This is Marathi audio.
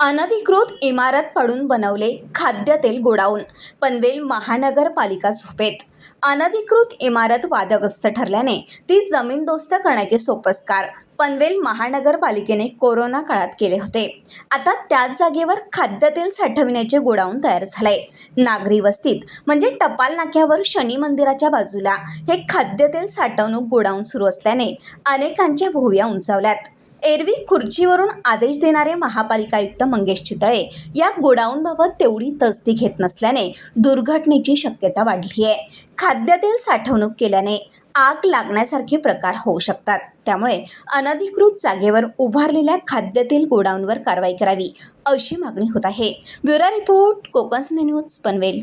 अनधिकृत इमारत पाडून बनवले खाद्यतेल गोडाऊन पनवेल महानगरपालिका झोपेत. अनधिकृत इमारत वादग्रस्त ठरल्याने ती जमीनदोस्त करण्याचे सोपस्कार पनवेल महानगरपालिकेने कोरोना काळात केले होते. आता त्याच जागेवर खाद्यतेल साठविण्याचे गोडाऊन तयार झालंय नागरी वस्तीत म्हणजे टपाल नाक्यावर शनी मंदिराच्या बाजूला हे खाद्यतेल साठवणूक गोडाऊन सुरू असल्याने अनेकांच्या भुवया उंचावल्यात. एरवी खुर्चीवरून आदेश देणारे महापालिका आयुक्त मंगेश चितळे या गोडाऊनबाबत तेवढी तसदी घेत नसल्याने दुर्घटनेची शक्यता वाढली आहे. खाद्यतेल साठवणूक केल्याने आग लागण्यासारखे प्रकार होऊ शकतात. त्यामुळे अनधिकृत जागेवर उभारलेल्या खाद्यतेल गोडाऊनवर कारवाई करावी अशी मागणी होत आहे. Bureau report Konkan news Panvel.